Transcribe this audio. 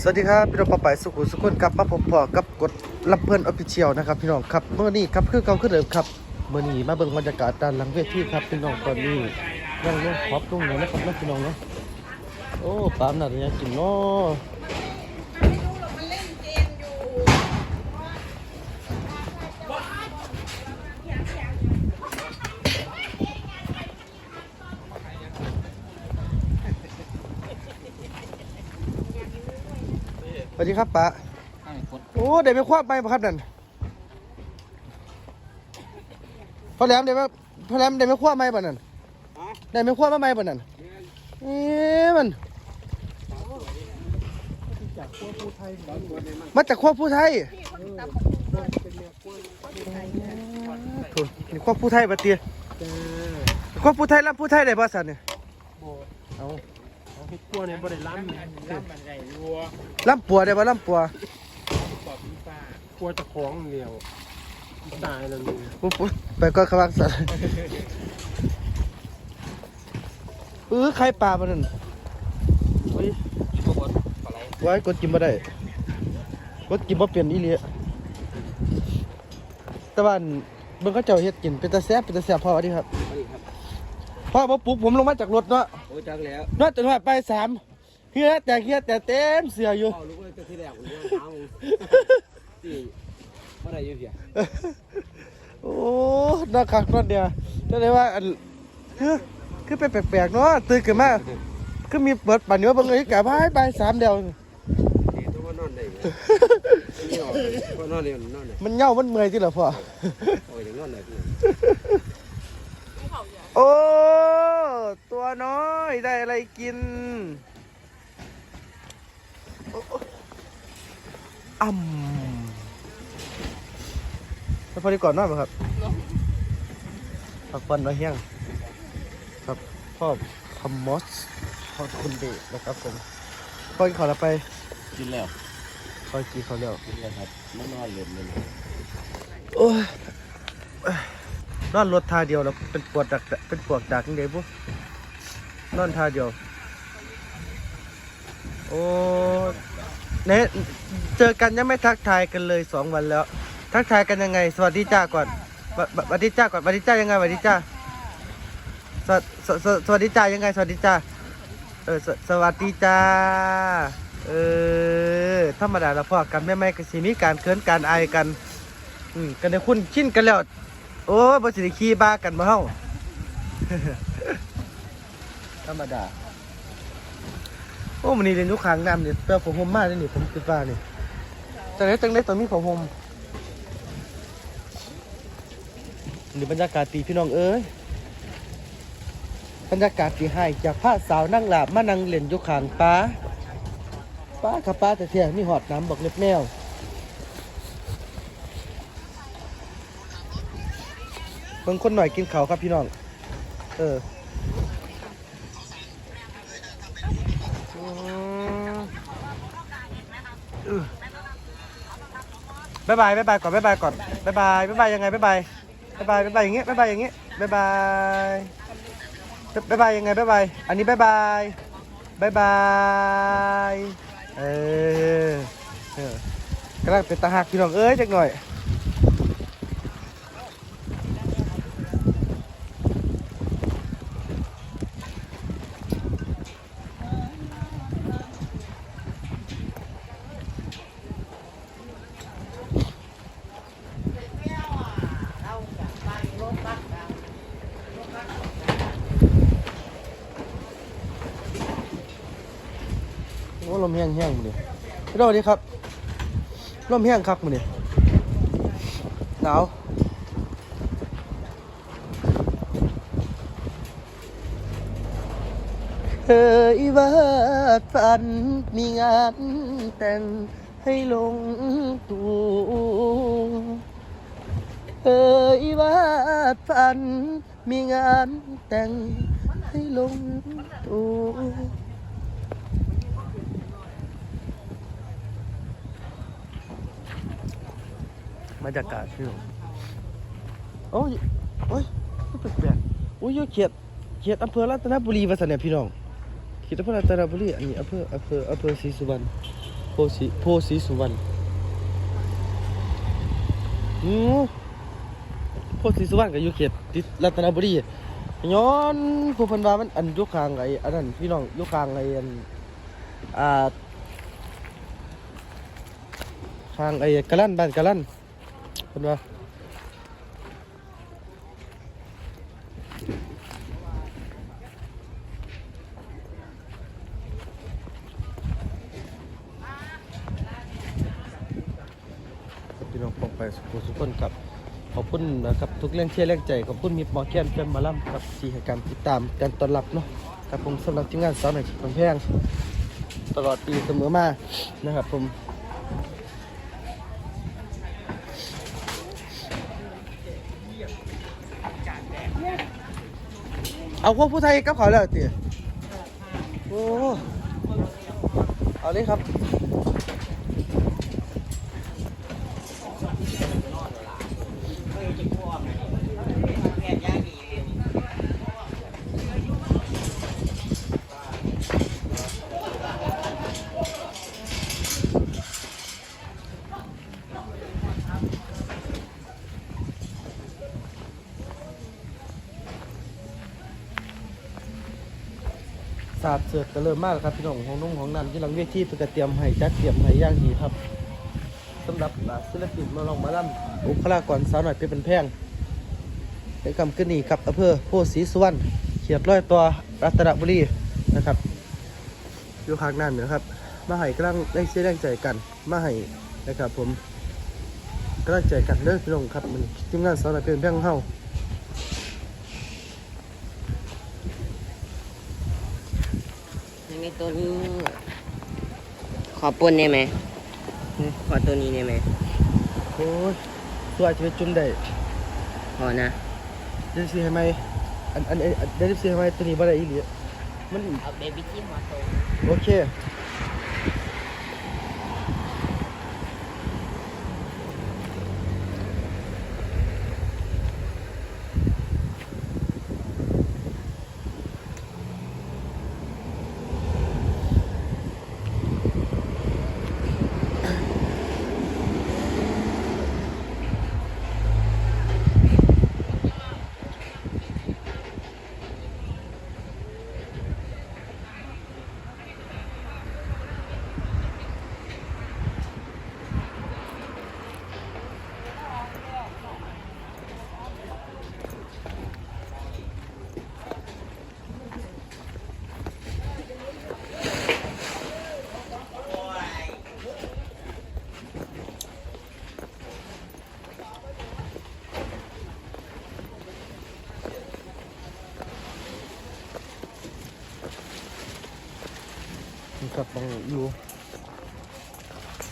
สวัสดีครับพี่น้องปะไปายสุขุสุขคนครับมาผมพอกับกดลำเพื่อนออฟฟิเชียลนะครับพี่น้องครับเมื่อนี้ครับคือเก่าคือเดิมครับเมื่อนี้มาเบิ่งบรรยากาศด้านหลังเวทีครับพี่น้องตอนนี้นั่งเล่นพอบตุ้งเลยนะครับนะพี่น้องเนาะโอ้ปามหนักยังกินเนาะ สวัสดีครับป้าให้กดโอ้ได้ไปคว้าไปบ่ครับนั่นพอแหลมได้ไหมพอแหลมได้ไปคว้าไหมบ่นั่นได้ไปคว้ามาไหมบ่นั่นเอ๊ะมันมาจากคว้าผู้ไทยถูกนี่คว้าผู้ไทยบัดเตียคว้าผู้ไทยรับผู้ไทยได้บ่สันเนี่ยเอา เอาให้กลัวเนี่ยบ่ได้ล้ำล้ำมันใหญ่รัวลำปัวได้บ่ลำปัวปอบพี่ป้ากลัวจะคล้องเดียวตายแล้วนี่ปุ๊บปุ๊บไปก็ขวักสันเออใครปลาบ่นั่นเฮ้ยกดอะไรไว้กดกินบ่ได้กดกินบ่เป็นอีหลีแต่ว่าเบิ่งเขาเจ้าเฮ็ดกินเป็นตาแซ่บเป็นตาแซ่บพอวัสดีครับ สวัสดีครับพ่อบ่ปลุกผมลงมาจากรถเนาะโอ้จักแล้วเนาะจนว่าไปสามเฮียแต่เฮียแต่เต็มเสืออยู่พ่อลูกเลยจะที่แรกผมว่าเท้าที่บ่ได้อยู่เพียโอ้น่าคักเนาะเดียวจะได้ว่าอันคือคือเป็นแปลกๆเนาะตื่นขึ้นมาคือมีเปิดปั่นอยู่ว่าเบิ่งเอ้ยกะพายไปสามเดียวนี่ต้องว่านอนได้ไหมนี่ออกว่านอนเลยนอนเลยมันเหงามันเมื่อยที่ละพ่อโอ้ยนอนเลยพี่ โอ้ ตัวน้อยได้อะไรกินโอ้โอ้อ่ำแล้วพอดีก่อนนอนไหมครับพักผ่อนน้อยเฮียง ครับพ่อคอมมอสพ่อคุณเดชนะครับผมพ่อกินข้าวแล้วไปกินแล้วพ่อกินข้าวแล้วกินแล้วครับไม่นอนเลยเลยโอ้ย นอนรถทาเดียวแล้วเป็นปวดดักเป็นปวดดักยังไงปุ๊นอนทาเดียว โอ้เนเจอกันยังไม่ทักทายกันเลยสองวันแล้ว ทักทายกันยังไง สวัสดีจ้าก่อนสวัสดีจ้าก่อนสวัสดีจ้ายังไงสวัสดีจ้าสวสสสวัสดีจ้ายังไง สวัสดีจ้าเออสวัสดีจ้าเออธรรมดาเราพอกันแม่ไม่ก็สิมีการเคินการไอกัน อืมกันได้คุ้นชินกันแล้ว โอ้บ่สิได้ขี่บ้ากันบ่เฮาธรรมดา โอ้มันนี่เรียนอยุคขางน้ำเนี่ยเปลผมหมมากเลยนี่ผมคิดว่านี่จังไดจังไดตอนมีผมห่มนี่บรรยากาศดีพี่น้องเอ้ยบรรยากาศดีให้จากผ้าสาวนั่งหลาบมานั่งเล่นอยุคขางป้าป้ากับป้าแต่เที่ยมีหอดน้ำบอกเล็บแมว เบิ่งคนหน่อยกินเขาครับพี่น้อง เอออืมเออบายบายบายบายก่อนบายบายก่อนบายบายบายบายยังไงบายบายบายบายบายบายอย่างเงี้ยบายบายอย่างเงี้ยบายบายบายบายยังไงบายบายอันนี้บายบายบายบายเออเออกำลังเป็นตาหักพี่น้องเอ้ยจักหน่อย มแห้งแห้งๆมื้อนี้พี่น้องสวัสดีครับลมแห้งครับมือนี้หนาวเคยวาดฝันมีงานแต่งให้ลงตัวเคยวาดฝันมีงานแต่งให้ลงตัว บรรยากาศพี่น้องโอ้ยโอ้ยแปลกๆโอ้ยอยู่เขียดเขียดอำเภอรัตนบุรีวาสนาพี่น้องเขียดอำเภอรัตนบุรีอันนี้อำเภออำเภออำเภอศรีสุวรรณโพสีโพสีสุวรรณอือโพสีสุวรรณก็อยู่เขตติดรัตนบุรีย้อนผู้พันวามันอันยุคางไออันนั้นพี่น้องยุคางไออันอ่าข้างไอ้กะลั่นบ้านกะลั่น เพิ่นว่าพี่น้องปองไปสุขสุขคนกับขอบคุณนะครับทุกเรื่องเชียร์แรงใจขอบคุณมีหมอแค้นเป็นมาล่ำครับที่ให้การติดตามการต้อนรับเนาะครับผมสำหรับทีมงานสาวหน่อยคนแพงตลอดปีเสมอมานะครับผม เอาพวกผู้ไทยกับเขาแล้วเตี๋ยโอ้ เอาเลยครับาดเสือกก็เริ่มมากแล้วครับพี่น้องของนุ่งของนันที่หลังเวทีเพื่อเตรียมให้จัดเตรียมให้ย่างดีครับสำหรับศิลปินมาลองมาล่ำบุคลากรสาวหน่อยเป็นแพงในคำขึ้นนี้ครับอำเภอโพศีสุวรรณเขียดร้อยตัวรัตนบุรีนะครับอยู่ข้างนั้นนะครับ มาให้กำลังได้เชื่อแรงใจกัน มาให้นะครับผมกำลังใจกันเด้อพี่น้องครับมันทีมงานสาวหน่อยเป็นแพงของเฮา ยังมี ตัวนี้ ขอปนได้ไหม ขอตัวนี้ได้ไหมโอ้ยตัวอาจจะไปจุ่มได้พอนะเดี๋ยวสิให้ไหมอันอันอันเดี๋ยวสิให้ไหมตัวนี้บ่ได้อีหลีมันเอาเบบี้ที่หัวโตโอเค กับมองอยู่